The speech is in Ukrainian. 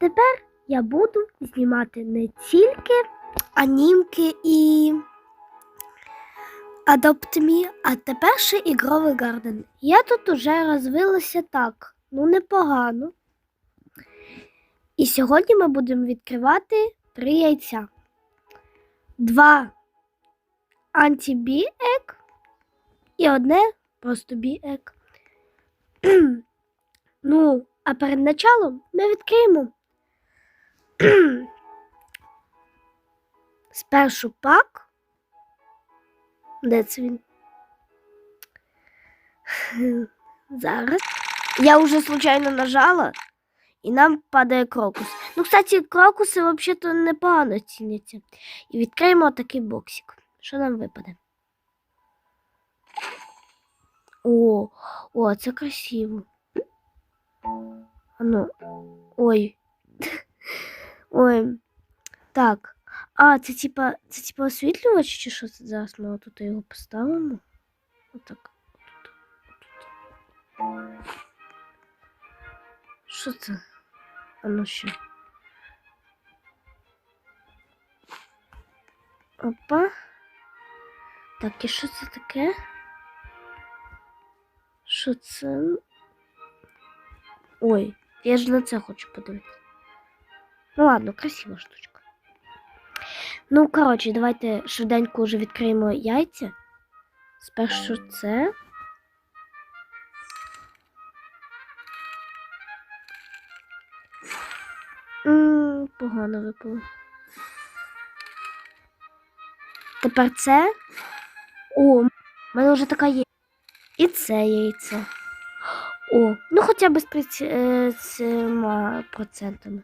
тепер я буду знімати не тільки анімки і Me, а тепер ще ігровий гарден. Я тут уже розвилася так, ну непогано. І сьогодні ми будемо відкривати три яйця. Два анті-бі-ек і одне просто бі-ек. ну, а перед началом ми відкриємо спершу пак. Де це він? Зараз. Я вже случайно нажала, і нам падає крокус. Ну, кстати, крокуси взагалі-то непогано ціняться. І відкриємо такий боксик. Що нам випаде? О, о, це красиво. Ну, ой. Ой. Так. А, це типа, це типа освітлювач, чи що це зараз ми отут його поставимо? Отак. Що це? А ну ще. Опа. Так, і що це таке? Що це? Ой, я ж на це хочу подивитися. Ну ладно, красива штучка. Ну, коротше, давайте швиденько вже відкриємо яйця. Спершу це. М, Погано випало. Тепер це. О, в мене вже така є. І це яйце. О, ну хоча б з приц- е, цими процентами.